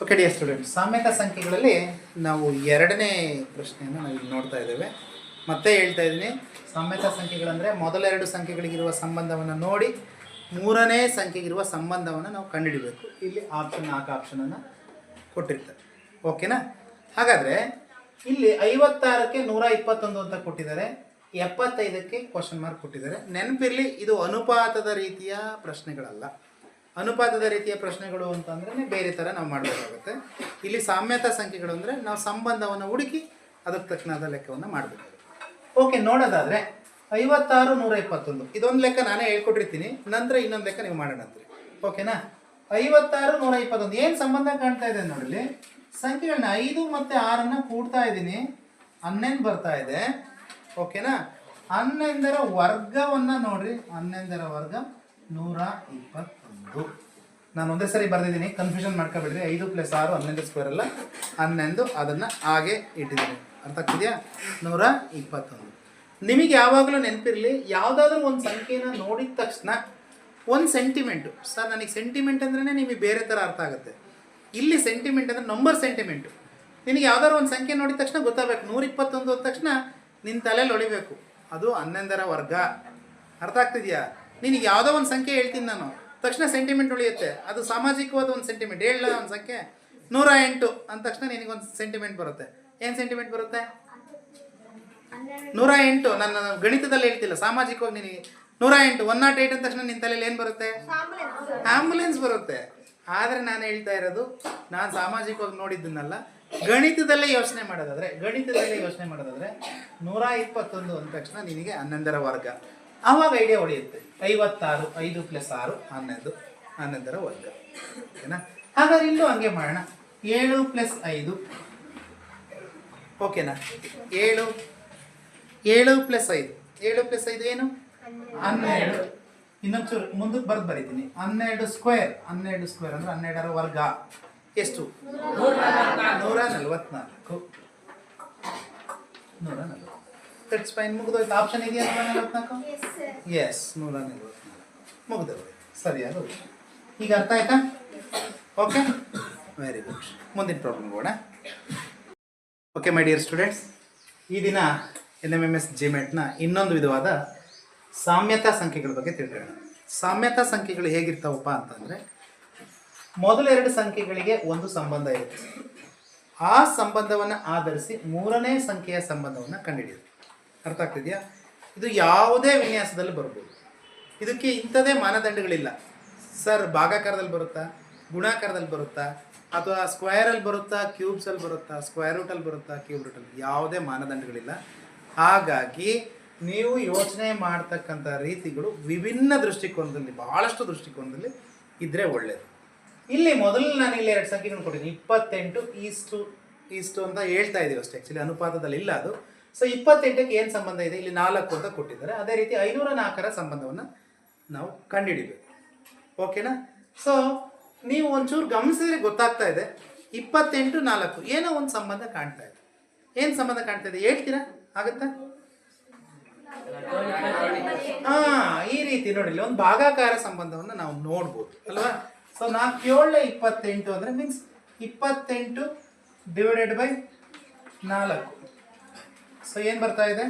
Okay dear student ಸಾಮ್ಯತ ಸಂಖ್ಯೆಗಳಲ್ಲಿ ನಾವು ಎರಡನೇ ಪ್ರಶ್ನೆಯನ್ನು ನಾವು ಇಲ್ಲಿ ನೋಡ್ತಾ ಇದ್ದೇವೆ. ಮತ್ತೆ ಹೇಳ್ತಾ ಇದ್ದೀನಿ ಸಾಮ್ಯತ ಸಂಖ್ಯೆಗಳಂದರೆ ಮೊದಲೆರಡು ಸಂಖ್ಯೆಗಳಿಗಿರುವ ಸಂಬಂಧವನ್ನು ನೋಡಿ, ಮೂರನೇ ಸಂಖ್ಯೆಗಿರುವ ಸಂಬಂಧವನ್ನು ನಾವು ಕಂಡುಹಿಡಬೇಕು. ಇಲ್ಲಿ ಆಪ್ಷನ್ ನಾಲ್ಕು ಆಪ್ಷನನ್ನು ಕೊಟ್ಟಿರ್ತಾರೆ. ಓಕೆನಾ ಹಾಗಾದರೆ, ಇಲ್ಲಿ ಐವತ್ತಾರಕ್ಕೆ ನೂರ ಇಪ್ಪತ್ತೊಂದು ಅಂತ ಕೊಟ್ಟಿದ್ದಾರೆ. ಎಪ್ಪತ್ತೈದಕ್ಕೆ ಕ್ವಶನ್ ಮಾರ್ಕ್ ಕೊಟ್ಟಿದ್ದಾರೆ. ನೆನಪಿರಲಿ, ಇದು ಅನುಪಾತದ ರೀತಿಯ ಪ್ರಶ್ನೆಗಳಲ್ಲ. ಅನುಪಾತದ ರೀತಿಯ ಪ್ರಶ್ನೆಗಳು ಅಂತಂದ್ರೆ ಬೇರೆ ಥರ ನಾವು ಮಾಡಬೇಕಾಗುತ್ತೆ. ಇಲ್ಲಿ ಸಾಮ್ಯತಾ ಸಂಖ್ಯೆಗಳು ಅಂದರೆ ನಾವು ಸಂಬಂಧವನ್ನು ಹುಡುಕಿ ಅದಕ್ಕೆ ತಕ್ಕನಾದ ಲೆಕ್ಕವನ್ನು ಮಾಡಬೇಕು ಓಕೆ ನೋಡೋದಾದರೆ ಐವತ್ತಾರು ನೂರ ಇಪ್ಪತ್ತೊಂದು. ಇದೊಂದು ಲೆಕ್ಕ ನಾನೇ ಹೇಳ್ಕೊಟ್ಟಿರ್ತೀನಿ. ನಂತರ ಇನ್ನೊಂದು ಲೆಕ್ಕ ನೀವು ಮಾಡೋಣಂತ್ರಿ ಓಕೆನಾ ಐವತ್ತಾರು ನೂರ ಇಪ್ಪತ್ತೊಂದು. ಏನು ಸಂಬಂಧ ಕಾಣ್ತಾ ಇದೆ ನೋಡಲಿ ಸಂಖ್ಯೆಗಳನ್ನ ಐದು ಮತ್ತು ಆರನ್ನು ಕೂಡ್ತಾ ಇದ್ದೀನಿ. ಹನ್ನೊಂದು ಬರ್ತಾ ಇದೆ. ಓಕೆನಾ ಹನ್ನೊಂದರ ವರ್ಗವನ್ನು ನೋಡ್ರಿ. ಹನ್ನೊಂದರ ವರ್ಗ ನೂರ ಇಪ್ಪತ್ತೊಂದು ನಾನು ಒಂದೇ ಸರಿ ಬರೆದಿದ್ದೀನಿ ಕನ್ಫ್ಯೂಷನ್ ಮಾಡ್ಕೊಬಿಡ್ರಿ. ಐದು ಪ್ಲಸ್ ಆರು ಹನ್ನೊಂದು ಸ್ಕ್ವೇರ್ ಅಲ್ಲ? ಹನ್ನೊಂದು, ಅದನ್ನು ಹಾಗೆ ಇಟ್ಟಿದ್ದೀನಿ. ಅರ್ಥ ಆಗ್ತಿದೆಯಾ? ನೂರ ಇಪ್ಪತ್ತೊಂದು. ನಿಮಗೆ ಯಾವಾಗಲೂ ನೆನಪಿರಲಿ, ಯಾವುದಾದ್ರೂ ಒಂದು ಸಂಖ್ಯೆನ ನೋಡಿದ ತಕ್ಷಣ ಒಂದು ಸೆಂಟಿಮೆಂಟು ಸರ್, ನನಗೆ ಸೆಂಟಿಮೆಂಟ್ ಅಂದ್ರೆ ನಿಮಗೆ ಬೇರೆ ಥರ ಅರ್ಥ ಆಗುತ್ತೆ. ಇಲ್ಲಿ ಸೆಂಟಿಮೆಂಟ್ ಅಂದರೆ ನಂಬರ್ ಸೆಂಟಿಮೆಂಟು ನಿನಗೆ ಯಾವ್ದಾದ್ರು ಒಂದು ಸಂಖ್ಯೆ ನೋಡಿದ ತಕ್ಷಣ ಗೊತ್ತಾಗಬೇಕು. ನೂರ ಇಪ್ಪತ್ತೊಂದು ಅಂದ ತಕ್ಷಣ ನಿನ್ನ ತಲೆಯಲ್ಲಿ ಹೊಡಿಬೇಕು ಅದು ಹನ್ನೊಂದರ ವರ್ಗ. ಅರ್ಥ ಆಗ್ತಿದೆಯಾ? ನಿನಗೆ ಯಾವುದೋ ಒಂದು ಸಂಖ್ಯೆ ಹೇಳ್ತೀನಿ ನಾನು. ತಕ್ಷಣ ಸೆಂಟಿಮೆಂಟ್ ಉಳಿಯುತ್ತೆ. ಅದು ಸಾಮಾಜಿಕವಾದ ಒಂದು ಸೆಂಟಿಮೆಂಟ್ ಹೇಳಲ್ಲ ಒಂದು ಸಂಖ್ಯೆ ನೂರ ಎಂಟು ಅಂದ ತಕ್ಷಣ ನಿನಗೊಂದು ಸೆಂಟಿಮೆಂಟ್ ಬರುತ್ತೆ. ಏನು ಸೆಂಟಿಮೆಂಟ್ ಬರುತ್ತೆ? ನೂರ ಎಂಟು. ನನ್ನ ಗಣಿತದಲ್ಲಿ ಹೇಳ್ತಿಲ್ಲ. ಸಾಮಾಜಿಕವಾಗಿ ನಿನಗೆ ನೂರ ಎಂಟು. ಒನ್ ನಾಟ್ ಏಟ್ ಅಂದ ತಕ್ಷಣ ನಿನ್ನ ತಲೆಯಲ್ಲಿ ಏನು ಬರುತ್ತೆ? ಆಂಬುಲೆನ್ಸ್ ಬರುತ್ತೆ. ಆದರೆ ನಾನು ಹೇಳ್ತಾ ಇರೋದು, ನಾನು ಸಾಮಾಜಿಕವಾಗಿ ನೋಡಿದ್ದನ್ನಲ್ಲ, ಗಣಿತದಲ್ಲೇ ಯೋಚನೆ ಮಾಡೋದಾದ್ರೆ, ಗಣಿತದಲ್ಲೇ ಯೋಚನೆ ಮಾಡೋದಾದ್ರೆ ನೂರ ಇಪ್ಪತ್ತೊಂದು ಅಂದ ತಕ್ಷಣ ನಿನಗೆ ಹನ್ನೊಂದರ ವರ್ಗ. ಆವಾಗ ಐಡಿಯಾ ಹೊಡೆಯುತ್ತೆ ಐವತ್ತಾರು, ಐದು ಪ್ಲಸ್ ಆರು, ಹನ್ನೊಂದು, ಹನ್ನೊಂದರ ವರ್ಗ ಓಕೆನಾ ಹಾಗಾದ್ರೆ ಇಲ್ಲೂ ಹಂಗೆ ಮಾಡೋಣ. ಏಳು ಪ್ಲಸ್ ಐದು. ಓಕೆನಾ ಏಳು ಏಳು ಪ್ಲಸ್ ಐದು. ಏಳು ಪ್ಲಸ್ ಐದು ಏನು? ಹನ್ನೆರಡು. ಇನ್ನೊಂಚೂರು ಮುಂದಕ್ಕೆ ಬರ್ದು ಬರೀತೀನಿ. ಹನ್ನೆರಡು ಸ್ಕ್ವೇರ್ ಹನ್ನೆರಡು ಸ್ಕ್ವೇರ್ ಅಂದ್ರೆ ಹನ್ನೆರಡರ ವರ್ಗ. ಎಷ್ಟು? ನೂರ ನಲ್ವತ್ನಾಲ್ಕು. ನೂರ ನಲ್ವತ್ತು ಫೈನ್ ಮುಗಿದೋಯ್ತು. ಆಪ್ಷನ್ ಇದೆಯಾ ನೂರ ನಲವತ್ನಾಲ್ಕು? ಎಸ್ ನೂರ ನಲವತ್ನಾಲ್ಕು ಮುಗಿದೋಯ್ತು ಸರಿಯಾಗಿ ಹೋಯ್ತು. ಈಗ ಅರ್ಥ ಆಯ್ತಾ? ಓಕೆ ವೆರಿ ಗುಡ್ ಮುಂದಿನ ಪ್ರಾಬ್ಲಮ್ ಹೋಗೋಣ ಓಕೆ ಮೈ ಡಿಯರ್ ಸ್ಟೂಡೆಂಟ್ಸ್ ಈ ದಿನ ಎನ್ ಎಂ ಎಂ ಎಸ್ ಜಿಮೆಟ್ನ ಇನ್ನೊಂದು ವಿಧವಾದ ಸಾಮ್ಯತಾ ಸಂಖ್ಯೆಗಳ ಬಗ್ಗೆ ತಿಳ್ಕೊಳ್ಳೋಣ. ಸಾಮ್ಯತಾ ಸಂಖ್ಯೆಗಳು ಹೇಗಿರ್ತಾವಪ್ಪ ಅಂತಂದರೆ ಮೊದಲೆರಡು ಸಂಖ್ಯೆಗಳಿಗೆ ಒಂದು ಸಂಬಂಧ ಇರುತ್ತೆ. ಆ ಸಂಬಂಧವನ್ನು ಆಧರಿಸಿ ಮೂರನೇ ಸಂಖ್ಯೆಯ ಸಂಬಂಧವನ್ನು ಕಂಡುಹಿಡಿಯುತ್ತೆ. ಅರ್ಥ ಆಗ್ತಿದೆಯಾ? ಇದು ಯಾವುದೇ ವಿನ್ಯಾಸದಲ್ಲಿ ಬರ್ಬೋದು. ಇದಕ್ಕೆ ಇಂಥದೇ ಮಾನದಂಡಗಳಿಲ್ಲ. ಸರ್, ಭಾಗಾಕಾರದಲ್ಲಿ ಬರುತ್ತಾ? ಗುಣಾಕಾರದಲ್ಲಿ ಬರುತ್ತಾ? ಅಥವಾ ಸ್ಕ್ವೇರಲ್ಲಿ ಬರುತ್ತಾ? ಕ್ಯೂಬ್ಸಲ್ಲಿ ಬರುತ್ತಾ? ಸ್ಕ್ವೇರ್ ರೂಟಲ್ಲಿ ಬರುತ್ತಾ? ಕ್ಯೂಬ್ ರೂಟಲ್ಲಿ ಯಾವುದೇ ಮಾನದಂಡಗಳಿಲ್ಲ. ಹಾಗಾಗಿ ನೀವು ಯೋಚನೆ ಮಾಡ್ತಕ್ಕಂಥ ರೀತಿಗಳು ವಿಭಿನ್ನ ದೃಷ್ಟಿಕೋನದಲ್ಲಿ, ಬಹಳಷ್ಟು ದೃಷ್ಟಿಕೋನದಲ್ಲಿ ಇದ್ದರೆ ಒಳ್ಳೆಯದು ಇಲ್ಲಿ ಮೊದಲು ನಾನು ಇಲ್ಲಿ ಎರಡು ಸಂಖ್ಯೆಗಳನ್ನು ಕೊಟ್ಟಿದ್ದೀನಿ. ಇಪ್ಪತ್ತೆಂಟು ಈಸ್ಟು ಈಸ್ಟು ಅಂತ ಹೇಳ್ತಾ ಇದ್ದೀವಿ ಅಷ್ಟೇ. ಆ್ಯಕ್ಚುಲಿ ಅನುಪಾತದಲ್ಲಿ ಇಲ್ಲ ಅದು. ಸೊ ಇಪ್ಪತ್ತೆಂಟಕ್ಕೆ ಏನು ಸಂಬಂಧ ಇದೆ? ಇಲ್ಲಿ ನಾಲ್ಕು ಅಂತ ಕೊಟ್ಟಿದ್ದಾರೆ. ಅದೇ ರೀತಿ ಐನೂರ ನಾಲ್ಕರ ಸಂಬಂಧವನ್ನು ನಾವು ಕಂಡುಹಿಡಿಬೇಕು ಓಕೆನಾ ಸೊ ನೀವು ಒಂಚೂರು ಗಮನಿಸಿದ್ರೆ ಗೊತ್ತಾಗ್ತಾ ಇದೆ. ಇಪ್ಪತ್ತೆಂಟು ನಾಲ್ಕು ಏನೋ ಒಂದು ಸಂಬಂಧ ಕಾಣ್ತಾ ಇದೆ. ಏನು ಸಂಬಂಧ ಕಾಣ್ತಾ ಇದೆ? ಹೇಳ್ತೀರಾ? ಆಗುತ್ತಾ? ಹಾ, ಈ ರೀತಿ ನೋಡಿ ಒಂದು ಭಾಗಾಕಾರ ಸಂಬಂಧವನ್ನು ನಾವು ನೋಡ್ಬೋದು. ಅಲ್ವಾ? ಸೊ ನಾಲ್ಕು ಏಳನೇ ಇಪ್ಪತ್ತೆಂಟು ಅಂದರೆ ಮೀನ್ಸ್ ಇಪ್ಪತ್ತೆಂಟು ಡಿವೈಡೆಡ್ ಬೈ ನಾಲ್ಕು. ಸೊ ಏನು ಬರ್ತಾ ಇದೆ?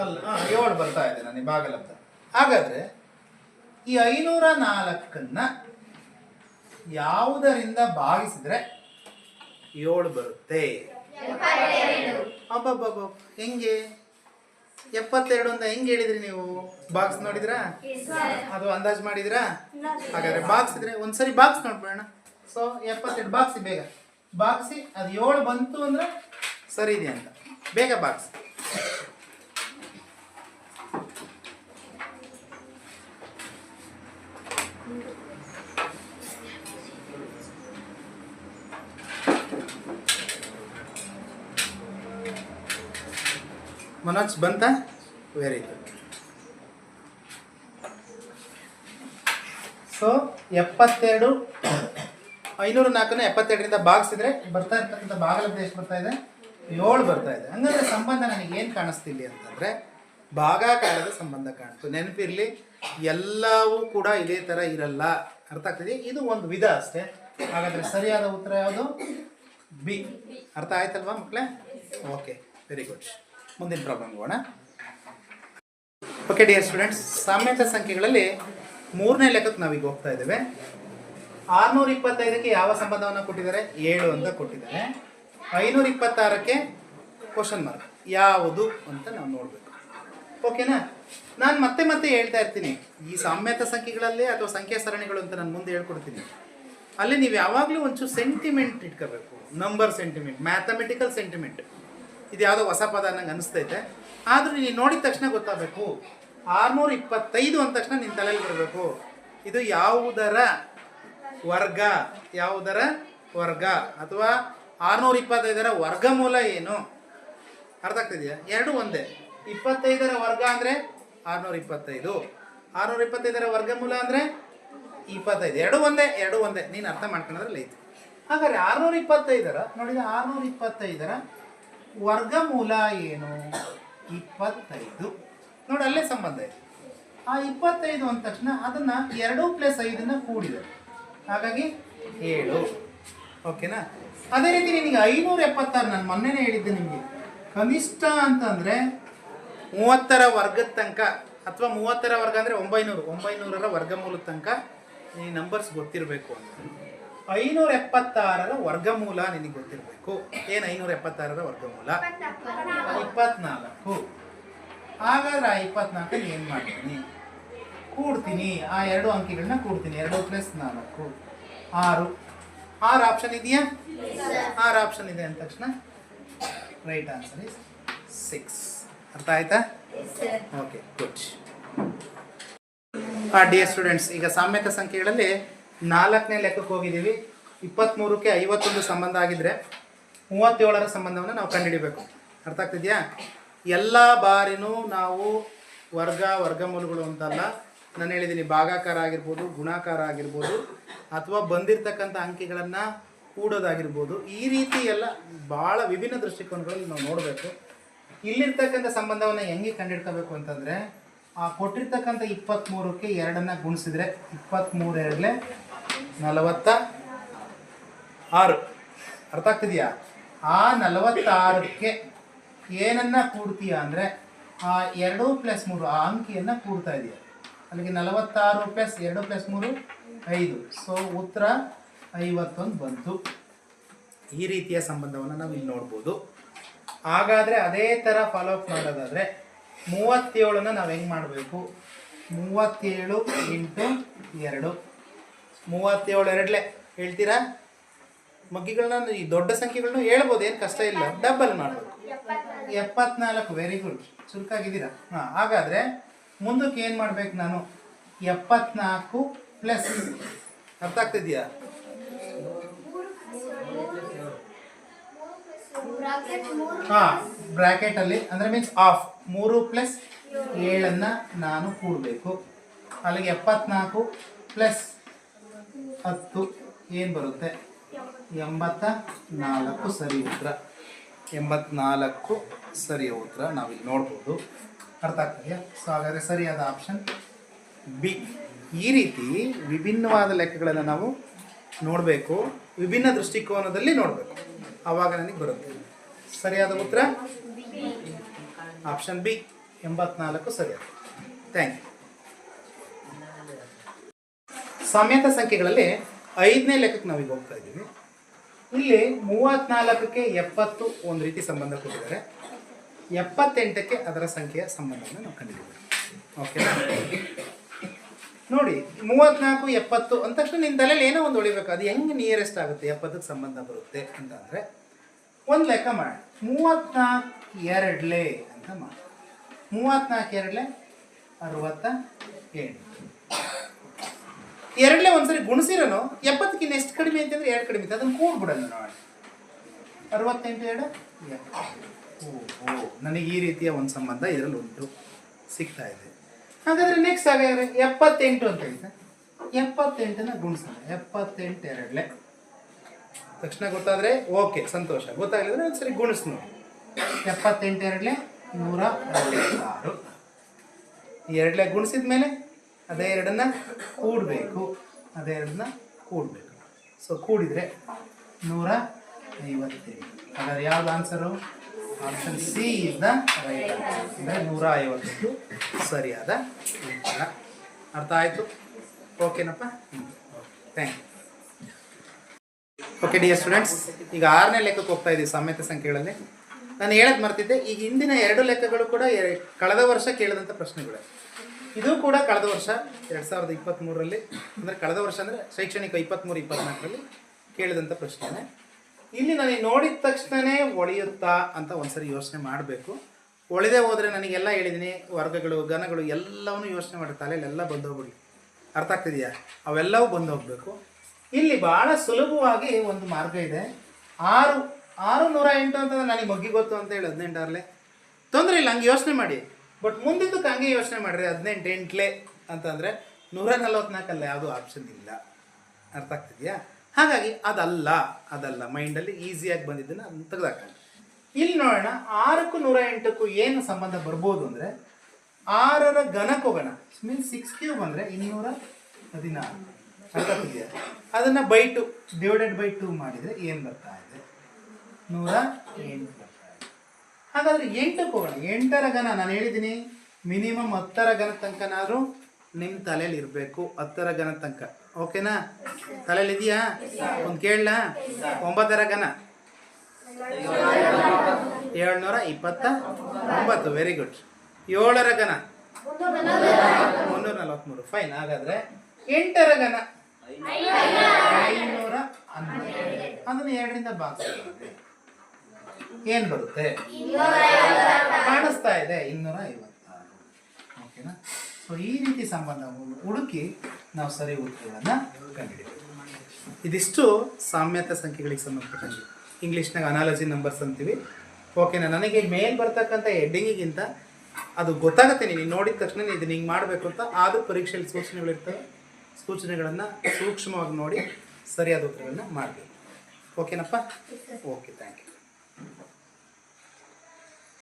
ಅಲ್ಲ ಹಾಂ ಏಳು ಬರ್ತಾ ಇದೆ ನನಗೆ ಭಾಗಲಬ್ಧ ಹಾಗಾದರೆ, ಈ ಐನೂರ ನಾಲ್ಕನ್ನು ಯಾವುದರಿಂದ ಭಾಗಿಸಿದ್ರೆ ಏಳು ಬರುತ್ತೆ? ಅಬ್ಬಬ್ಬಬ್ಬ, ಹೆಂಗೆ? ಎಪ್ಪತ್ತೆರಡು ಅಂತ ಹೆಂಗೆ ಹೇಳಿದ್ರಿ ನೀವು? ಬಾಕ್ಸ್ ನೋಡಿದ್ರಾ? ಅದು ಅಂದಾಜು ಮಾಡಿದ್ರಾ? ಹಾಗಾದ್ರೆ ಬಾಕ್ಸ್ ಇದ್ರೆ ಒಂದ್ಸರಿ ಬಾಕ್ಸ್ ನೋಡ್ಬಿಡೋಣ ಸೊ ಎಪ್ಪತ್ತೆರಡು ಬಾಕ್ಸಿ ಬೇಗ. ಬಾಕ್ಸಿ ಅದು ಏಳು ಬಂತು ಅಂದ್ರೆ ಸರಿ ಇದೆ ಅಂತ. ಬೇಗ ಬಾಕ್ಸ್ ಮನೋಜ್ ಬಂತ? ವೆರಿ ಗುಡ್ ಸೊ ಎಪ್ಪತ್ತೆರಡು, ಐನೂರ ನಾಲ್ಕನ್ನ ಎಪ್ಪತ್ತೆರಡರಿಂದ ಭಾಗಿಸಿದ್ರೆ ಬರ್ತಾ ಇರ್ತಕ್ಕಂಥ ಭಾಗಲಬ್ಧ ಎಷ್ಟು ಬರ್ತಾ ಇದೆ? ಏಳು ಬರ್ತಾ ಇದೆ. ಹಂಗಂದ್ರೆ ಸಂಬಂಧ ನನಗೆ ಏನು ಕಾಣಿಸ್ತಿಲ್ಲ ಅಂತಂದರೆ, ಭಾಗಾಕಾರದ ಸಂಬಂಧ ಕಾಣ್ತು. ನೆನಪಿರಲಿ, ಎಲ್ಲವೂ ಕೂಡ ಇದೇ ಥರ ಇರಲ್ಲ. ಅರ್ಥ ಆಗ್ತದೆ? ಇದು ಒಂದು ವಿಧ ಅಷ್ಟೇ. ಹಾಗಾದರೆ ಸರಿಯಾದ ಉತ್ತರ ಯಾವುದು? ಬಿ. ಅರ್ಥ ಆಯ್ತಲ್ವಾ ಮಕ್ಕಳೇ ಓಕೆ ವೆರಿ ಗುಡ್ ಮುಂದಿನ ಪ್ರಾಬ್ಲಮ್ ಹೋಗೋಣ ಓಕೆ ಡಿಯರ್ ಸ್ಟೂಡೆಂಟ್ಸ್ ಸಾಮ್ಯತ ಸಂಖ್ಯೆಗಳಲ್ಲಿ ಮೂರನೇ ಲೆಕ್ಕಕ್ಕೆ ನಾವೀಗ ಹೋಗ್ತಾ ಇದ್ದೇವೆ. ಆರ್ನೂರ ಇಪ್ಪತ್ತೈದಕ್ಕೆ ಯಾವ ಸಂಬಂಧವನ್ನು ಕೊಟ್ಟಿದ್ದಾರೆ? ಏಳು ಅಂತ ಕೊಟ್ಟಿದ್ದಾರೆ. ಐನೂರ ಇಪ್ಪತ್ತಾರಕ್ಕೆ ಕ್ವಶನ್ ಮಾರ್ಕ್ ಯಾವುದು ಅಂತ ನಾವು ನೋಡಬೇಕು. ಓಕೆನಾ ನಾನು ಮತ್ತೆ ಮತ್ತೆ ಹೇಳ್ತಾ ಇರ್ತೀನಿ. ಈ ಸಾಮ್ಯತ ಸಂಖ್ಯೆಗಳಲ್ಲಿ ಅಥವಾ ಸಂಖ್ಯಾ ಸರಣಿಗಳು ಅಂತ ನಾನು ಮುಂದೆ ಹೇಳ್ಕೊಡ್ತೀನಿ. ಅಲ್ಲಿ ನೀವು ಯಾವಾಗಲೂ ಒಂಚೂರು ಸೆಂಟಿಮೆಂಟ್ ಇಟ್ಕೋಬೇಕು. ನಂಬರ್ ಸೆಂಟಿಮೆಂಟ್ ಮ್ಯಾಥಮೆಟಿಕಲ್ ಸೆಂಟಿಮೆಂಟ್ ಇದು ಯಾವುದೋ ಹೊಸ ಪದ ನಂಗೆ ಅನಿಸ್ತೈತೆ. ಆದರೂ ನೀನು ನೋಡಿದ ತಕ್ಷಣ ಗೊತ್ತಾಗಬೇಕು. ಆರುನೂರ ಇಪ್ಪತ್ತೈದು ಅಂದ ತಕ್ಷಣ ನಿನ್ನ ತಲೆಯಲ್ಲಿ ಬರಬೇಕು ಇದು ಯಾವುದರ ವರ್ಗ? ಯಾವುದರ ವರ್ಗ? ಅಥವಾ ಆರುನೂರ ಇಪ್ಪತ್ತೈದರ ವರ್ಗಮೂಲ ಏನು? ಅರ್ಥ ಆಗ್ತಿದೆಯಾ ಎರಡು ಒಂದೇ. ಇಪ್ಪತ್ತೈದರ ವರ್ಗ ಅಂದರೆ ಆರುನೂರ ಇಪ್ಪತ್ತೈದು ಆರುನೂರ ಇಪ್ಪತ್ತೈದರ ವರ್ಗಮೂಲ ಅಂದರೆ ಇಪ್ಪತ್ತೈದು. ಎರಡು ಒಂದೇ ಎರಡು ಒಂದೇ. ನೀನು ಅರ್ಥ ಮಾಡ್ಕೊಳೋದ್ರಲ್ಲಿ ಐತಿ ಹಾಗಾದ್ರೆ ಆರುನೂರ ಇಪ್ಪತ್ತೈದರ ನೋಡಿದ ಆರುನೂರ ಇಪ್ಪತ್ತೈದರ ವರ್ಗಮೂಲ ಏನು? ಇಪ್ಪತ್ತೈದು. ನೋಡಿ, ಅಲ್ಲೇ ಸಂಬಂಧ ಇದೆ. ಆ ಇಪ್ಪತ್ತೈದು ಅಂದ ತಕ್ಷಣ ಅದನ್ನು ಎರಡು ಪ್ಲಸ್ ಐದನ್ನು ಕೂಡಿದೆ. ಹಾಗಾಗಿ ಏಳು. ಓಕೆನಾ? ಅದೇ ರೀತಿ ನಿನಗೆ ಐನೂರ ಎಪ್ಪತ್ತಾರು, ನಾನು ಮೊನ್ನೆನೇ ಹೇಳಿದ್ದೆ ನಿಮಗೆ. ಕನಿಷ್ಠ ಅಂತಂದರೆ ಮೂವತ್ತರ ವರ್ಗದ ತನಕ, ಅಥವಾ ಮೂವತ್ತರ ವರ್ಗ ಅಂದರೆ ಒಂಬೈನೂರು, ಒಂಬೈನೂರರ ವರ್ಗಮೂಲದ ತನಕ ಈ ನಂಬರ್ಸ್ ಗೊತ್ತಿರಬೇಕು ಅಂತ. ಐನೂರ ಎಪ್ಪತ್ತಾರರ ವರ್ಗಮೂಲ ನಿನಗೆ ಗೊತ್ತಿರಬೇಕು. ಏನು ಐನೂರ ಎಪ್ಪತ್ತಾರರ ವರ್ಗಮೂಲ? ಇಪ್ಪತ್ನಾಲ್ಕು. ಹಾಗಾದ್ರೆ ಆ ಇಪ್ಪತ್ನಾಲ್ಕಲ್ಲಿ ಏನು ಮಾಡ್ತೀನಿ? ಕೂಡ್ತೀನಿ. ಆ ಎರಡು ಅಂಕಿಗಳನ್ನ ಕೂಡ್ತೀನಿ. ಎರಡು ಪ್ಲಸ್ ನಾಲ್ಕು. ಆರು. ಆರು ಆಪ್ಷನ್ ಇದೆಯಾ? ಆರ್ ಆಪ್ಷನ್ ಇದೆ ಅಂದ ತಕ್ಷಣ. Right answer is six. ಅರ್ಥ ಆಯ್ತಾ? ಓಕೆ ಗುಡ್ ಡಿಯರ್ ಸ್ಟೂಡೆಂಟ್ಸ್ ಈಗ ಸಾಮ್ಯತ ಸಂಖ್ಯೆಗಳಲ್ಲಿ ನಾಲ್ಕನೇ ಲೆಕ್ಕಕ್ಕೆ ಹೋಗಿದ್ದೀವಿ. ಇಪ್ಪತ್ತ್ಮೂರಕ್ಕೆ ಐವತ್ತೊಂದು ಸಂಬಂಧ ಆಗಿದ್ರೆ ಮೂವತ್ತೇಳರ ಸಂಬಂಧವನ್ನು ನಾವು ಕಂಡುಹಿಡಿಬೇಕು. ಅರ್ಥ ಆಗ್ತಿದೆಯಾ? ಎಲ್ಲ ಬಾರಿನೂ ನಾವು ವರ್ಗ ವರ್ಗಮೂಲಗಳು ಅಂತಲ್ಲ ನಾನು ಹೇಳಿದ್ದೀನಿ ಭಾಗಾಕಾರ ಆಗಿರ್ಬೋದು, ಗುಣಾಕಾರ ಆಗಿರ್ಬೋದು, ಅಥವಾ ಬಂದಿರತಕ್ಕಂಥ ಅಂಕಿಗಳನ್ನು ಕೂಡೋದಾಗಿರ್ಬೋದು, ಈ ರೀತಿ ಎಲ್ಲ ಭಾಳ ವಿಭಿನ್ನ ದೃಷ್ಟಿಕೋನಗಳಲ್ಲಿ ನಾವು ನೋಡಬೇಕು. ಇಲ್ಲಿರ್ತಕ್ಕಂಥ ಸಂಬಂಧವನ್ನು ಹೆಂಗೆ ಕಂಡಿಡ್ಕೋಬೇಕು ಅಂತಂದರೆ, ಆ ಕೊಟ್ಟಿರ್ತಕ್ಕಂಥ ಇಪ್ಪತ್ತ್ಮೂರಕ್ಕೆ ಎರಡನ್ನು ಗುಣಿಸಿದರೆ ಇಪ್ಪತ್ತ್ಮೂರು ಎರಡಲೆ ನಲವತ್ತ ಆರು. ಅರ್ಥ ಆಗ್ತಿದೆಯಾ? ಆ ನಲವತ್ತಾರಕ್ಕೆ ಏನನ್ನ ಕೂಡ್ತೀಯಾ ಅಂದರೆ, ಆ ಎರಡು ಪ್ಲಸ್ ಮೂರು, ಆ ಅಂಕಿಯನ್ನು ಕೂಡ್ತಾ ಇದೆಯಾ. ಅಲ್ಲಿಗೆ ನಲವತ್ತಾರು ಪ್ಲಸ್ ಎರಡು ಪ್ಲಸ್ ಮೂರು, ಐದು. ಸೊ ಉತ್ತರ ಐವತ್ತೊಂದು ಬಂತು. ಈ ರೀತಿಯ ಸಂಬಂಧವನ್ನು ನಾವು ಇಲ್ಲಿ ನೋಡ್ಬೋದು. ಹಾಗಾದರೆ ಅದೇ ಥರ ಫಾಲೋ ಅಪ್ ಮಾಡೋದಾದರೆ ಮೂವತ್ತೇಳನ್ನ ನಾವು ಹೆಂಗೆ ಮಾಡಬೇಕು? ಮೂವತ್ತೇಳು ಇಂಟು ಎರಡು. ಮೂವತ್ತೇಳು ಎರಡಲೆ ಹೇಳ್ತೀರಾ? ಮಗ್ಗಿಗಳನ್ನ ಈ ದೊಡ್ಡ ಸಂಖ್ಯೆಗಳನ್ನ ಹೇಳ್ಬೋದು, ಏನು ಕಷ್ಟ ಇಲ್ಲ. ಡಬಲ್ ಮಾಡಬೇಕು ಎಪ್ಪತ್ನಾಲ್ಕು ವೆರಿ ಗುಡ್ ಚುರುಕಾಗಿದ್ದೀರಾ? ಹಾಂ, ಹಾಗಾದರೆ ಮುಂದಕ್ಕೆ ಏನು ಮಾಡ್ಬೇಕು ನಾನು? ಎಪ್ಪತ್ನಾಲ್ಕು ಪ್ಲಸ್ ಅರ್ಥ ಆಗ್ತಿದೆಯಾ? ಹಾಂ ಬ್ರ್ಯಾಕೆಟಲ್ಲಿ ಅಂದರೆ ಮೀನ್ಸ್ ಆಫ್ ಮೂರು ಪ್ಲಸ್ ಏಳನ್ನು ನಾನು ಕೂಡಬೇಕು. ಅಲ್ಲಿಗೆ ಎಪ್ಪತ್ನಾಲ್ಕು ಪ್ಲಸ್ ಹತ್ತು, ಏನು ಬರುತ್ತೆ? ಎಂಬತ್ತ ನಾಲ್ಕು ಸರಿ ಉತ್ತರ. ಎಂಬತ್ನಾಲ್ಕು ಸರಿಯ ಉತ್ತರ ನಾವಿಲ್ಲಿ ನೋಡ್ಬೋದು. ಅರ್ಥ ಆಗ್ತದೆಯಾ? ಸೊ ಹಾಗಾದರೆ ಸರಿಯಾದ ಆಪ್ಷನ್ ಬಿ ಈ ರೀತಿ ವಿಭಿನ್ನವಾದ ಲೆಕ್ಕಗಳನ್ನು ನಾವು ನೋಡಬೇಕು. ವಿಭಿನ್ನ ದೃಷ್ಟಿಕೋನದಲ್ಲಿ ನೋಡಬೇಕು. ಆವಾಗ ನನಗೆ ಬರುತ್ತೆ. ಸರಿಯಾದ ಉತ್ತರ? ಆಪ್ಷನ್ ಬಿ ಎಂಬತ್ನಾಲ್ಕು ಸರಿಯಾದ. ಥ್ಯಾಂಕ್ ಯು ಸಮೇತ ಸಂಖ್ಯೆಗಳಲ್ಲಿ ಐದನೇ ಲೆಕ್ಕಕ್ಕೆ ನಾವೀಗ ಹೋಗ್ತಾ ಇದ್ದೀವಿ. ಇಲ್ಲಿ ಮೂವತ್ನಾಲ್ಕಕ್ಕೆ ಎಪ್ಪತ್ತು ಒಂದು ರೀತಿ ಸಂಬಂಧ ಕೊಟ್ಟಿದ್ದಾರೆ. ಎಪ್ಪತ್ತೆಂಟಕ್ಕೆ ಅದರ ಸಂಖ್ಯೆಯ ಸಂಬಂಧವನ್ನು ನಾವು ಕಂಡಿದ್ದೇವೆ. ಓಕೆ ನೋಡಿ, ಮೂವತ್ನಾಲ್ಕು, ಎಪ್ಪತ್ತು ಅಂದ ತಕ್ಷಣ ನಿನ್ನ ತಲೆಯಲ್ಲಿ ಏನೋ ಒಂದು ಉಳಿಬೇಕು. ಅದು ಹೆಂಗೆ ನಿಯರೆಸ್ಟ್ ಆಗುತ್ತೆ? ಎಪ್ಪತ್ತಕ್ಕೆ ಸಂಬಂಧ ಬರುತ್ತೆ ಅಂತಂದರೆ, ಒಂದು ಲೆಕ್ಕ ಮಾಡಿ. ಮೂವತ್ನಾಲ್ಕು ಎರಡ್ಲೆ ಅಂತ ಮಾಡಿ. ಮೂವತ್ನಾಲ್ಕು ಎರಡಲೆ ಅರವತ್ತ ಎಂಟು. ಎರಡ್ಲೆ ಒಂದ್ಸರಿ ಗುಣಿಸಿರೋನು? ಎಪ್ಪತ್ತಕ್ಕಿಂತ ಎಷ್ಟು ಕಡಿಮೆ ಅಂತಂದ್ರೆ ಎರಡು ಕಡಿಮೆ ಐತೆ. ಅದನ್ನು ಕೂಡ್ಬಿಡೋಣ ನೋಡಿ. ಅರವತ್ತೆಂಟು ಎರಡು? ಓ ಓ ನನಗೆ ಈ ರೀತಿಯ ಒಂದು ಸಂಬಂಧ ಇದರಲ್ಲಿ ಉಂಟು. ಸಿಗ್ತಾ ಇದೆ. ಹಾಗಾದ್ರೆ ನೆಕ್ಸ್ಟ್ ಹಾಗಾದ್ರೆ ಎಪ್ಪತ್ತೆಂಟು ಅಂತ ಇದೆ ಎಪ್ಪತ್ತೆಂಟನ್ನ ಗುಣಿಸೋಣ. ಎಪ್ಪತ್ತೆಂಟು ಎರಡ್ಲೆ ತಕ್ಷಣ ಗೊತ್ತಾದರೆ ಓಕೆ ಸಂತೋಷ. ಗೊತ್ತಾಗಲಿದ್ರೆ ಒಂದ್ಸರಿ ಗುಣಿಸ್ ನೋಡಿ. ಎಪ್ಪತ್ತೆಂಟು ಎರಡ್ಲೆ ನೂರ ಆರು ಎರಡ್ಲೆ ಗುಣಿಸಿದ ಮೇಲೆ ಅದೇ ಎರಡನ್ನ ಕೂಡಬೇಕು. ಅದೇ ಎರಡನ್ನ ಕೂಡಬೇಕು. ಸೊ ಕೂಡಿದರೆ ನೂರ ಐವತ್ತೆಂಟು ಹಾಗಾದ್ರೆ ಯಾವ್ದು answer option C is the right ಅಂದರೆ ನೂರ ಐವತ್ತು ಸರಿಯಾದ ಉತ್ತರ. ಅರ್ಥ ಆಯಿತು? ಓಕೆನಪ್ಪ? Thank you okay dear students ಈಗ ಆರನೇ ಲೆಕ್ಕಕ್ಕೆ ಹೋಗ್ತಾ ಇದ್ದೀವಿ ಸಮೇತ ಸಂಖ್ಯೆಗಳಲ್ಲಿ. ನಾನು ಹೇಳೋದು ಮರ್ತಿದ್ದೆ, ಈಗ ಹಿಂದಿನ ಎರಡು ಲೆಕ್ಕಗಳು ಕೂಡ ಕಳೆದ ವರ್ಷ ಕೇಳಿದಂಥ ಪ್ರಶ್ನೆಗಳೇ. ಇದು ಕೂಡ ಕಳೆದ ವರ್ಷ, ಎರಡು ಸಾವಿರದ ಇಪ್ಪತ್ತ್ಮೂರರಲ್ಲಿ ಅಂದರೆ ಕಳೆದ ವರ್ಷ ಅಂದರೆ ಶೈಕ್ಷಣಿಕ ಇಪ್ಪತ್ತ್ಮೂರು ಇಪ್ಪತ್ತ್ನಾಲ್ಕರಲ್ಲಿ ಕೇಳಿದಂಥ ಪ್ರಶ್ನೆನೇ. ಇಲ್ಲಿ ನನಗೆ ನೋಡಿದ ತಕ್ಷಣವೇ ಒಳೆಯುತ್ತಾ ಅಂತ ಒಂದ್ಸರಿ ಯೋಚನೆ ಮಾಡಬೇಕು. ಒಳೆದೇ ಹೋದರೆ ನನಗೆಲ್ಲ ಹೇಳಿದ್ದೀನಿ ವರ್ಗಗಳು, ಘನಗಳು ಎಲ್ಲವನ್ನೂ ಯೋಚನೆ ಮಾಡಿ ತಲೆಯಲ್ಲೆಲ್ಲ ಬಂದು ಹೋಗ್ಬಿಡಿ ಅರ್ಥ ಆಗ್ತಿದೆಯಾ? ಅವೆಲ್ಲವೂ ಹೋಗಬೇಕು ಇಲ್ಲಿ ಭಾಳ ಸುಲಭವಾಗಿ ಒಂದು ಮಾರ್ಗ ಇದೆ. ಆರು ಆರು ನೂರ ಎಂಟು ಅಂತಂದ್ರೆ ನನಗೆ ಮಗ್ಗಿ ಗೊತ್ತು ಅಂತ ಹೇಳಿ ಹದಿನೆಂಟಾರಲೆ ತೊಂದರೆ ಇಲ್ಲ, ಹಂಗೆ ಯೋಚನೆ ಮಾಡಿ. ಬಟ್ ಮುಂದಿದ್ದಕ್ಕೆ ಹಂಗೆ ಯೋಚನೆ ಮಾಡಿರಿ ಹದಿನೆಂಟು ಎಂಟ್ಲೆ ಅಂತಂದರೆ ನೂರ ನಲ್ವತ್ನಾಲ್ಕಲ್ಲಿ ಯಾವುದೂ ಆಪ್ಷನ್ ಇಲ್ಲ. ಅರ್ಥ ಆಗ್ತಿದೆಯಾ? ಹಾಗಾಗಿ ಅದಲ್ಲ ಅದಲ್ಲ. ಮೈಂಡಲ್ಲಿ ಈಸಿಯಾಗಿ ಬಂದಿದ್ದನ್ನು ಅದನ್ನು ತೆಗೆದಾಕೊಂಡು ಇಲ್ಲಿ ನೋಡೋಣ, ಆರಕ್ಕೂ ನೂರ ಎಂಟಕ್ಕೂ ಏನು ಸಂಬಂಧ ಬರ್ಬೋದು ಅಂದರೆ ಆರರ ಘನಕ್ಕೋಗೋಣ ಮೀನ್ಸ್ ಸಿಕ್ಸ್ ಕ್ಯೂಬ್ ಅಂದರೆ ಇನ್ನೂರ ಹದಿನಾರು. ಅದನ್ನು by two divided by two ಮಾಡಿದರೆ ಏನು ಬರ್ತಾ ಇದೆ? ನೂರ ಎಂಟು ಹಾಗಾದ್ರೆ ಎಂಟಕ್ಕೆ ಹೋಗೋಣ. ಎಂಟರ ಘನ, ನಾನು ಹೇಳಿದ್ದೀನಿ ಮಿನಿಮಮ್ ಹತ್ತರ ಘನ ತನಕನಾದ್ರೂ ನಿಮ್ಮ ತಲೆಯಲ್ಲಿ ಇರಬೇಕು, ಹತ್ತರ ಘನ ತನಕ. ಓಕೆನಾ? ತಲೆಯಲ್ಲಿ ಇದೆಯಾ ಒಂದು ಕೇಳಲ? ಒಂಬತ್ತರ ಗನ ಏಳ್ನೂರ ಇಪ್ಪತ್ತ ಒಂಬತ್ತು. ವೆರಿ ಗುಡ್ ಏಳರ ಗನ ಮುನ್ನೂರ ನಲವತ್ತ್ಮೂರು ಫೈನ್ ಹಾಗಾದ್ರೆ ಎಂಟರ ಗನ ಐನೂರ ಹನ್ನೊಂದು ಅದನ್ನು ಎರಡರಿಂದ ಬಾಕ್ಸ್ ಏನು ಬರುತ್ತೆ? ಕಾಣಿಸ್ತಾ ಇದೆ. ಇನ್ನೂರ ಐವತ್ತಾರು. ಓಕೆನಾ? ಸೊ ಈ ರೀತಿ ಸಂಬಂಧ ಹುಡುಕಿ ನಾವು ಸರಿ ಉತ್ತರಗಳನ್ನು ಕಂಡುಹಿಡಿಯಬೇಕು. ಇದಿಷ್ಟು ಸಾಮ್ಯತೆ ಸಂಖ್ಯೆಗಳಿಗೆ ಸಂಬಂಧಪಟ್ಟಂಗೆ. ಇಂಗ್ಲೀಷ್ನಾಗ ಅನಾಲಜಿ ನಂಬರ್ಸ್ ಅಂತೀವಿ. ಓಕೆನಾ ನನಗೆ ಮೇಲ್ ಬರ್ತಕ್ಕಂಥ ಹೆಡ್ಡಿಂಗಿಗಿಂತ ಅದು ಗೊತ್ತಾಗುತ್ತೆ, ನೀನು ನೋಡಿದ ತಕ್ಷಣ ನೀನು ಇದನ್ನ ಹಿಂಗೆ ಮಾಡಬೇಕು ಅಂತ. ಆದರೂ ಪರೀಕ್ಷೆಯಲ್ಲಿ ಸೂಚನೆಗಳಿರ್ತವೆ ಸೂಚನೆಗಳನ್ನು ಸೂಕ್ಷ್ಮವಾಗಿ ನೋಡಿ ಸರಿಯಾದ ಉತ್ತರಗಳನ್ನ ಮಾಡಬೇಕು. ಓಕೆನಪ್ಪ ಓಕೆ ಥ್ಯಾಂಕ್ ಯು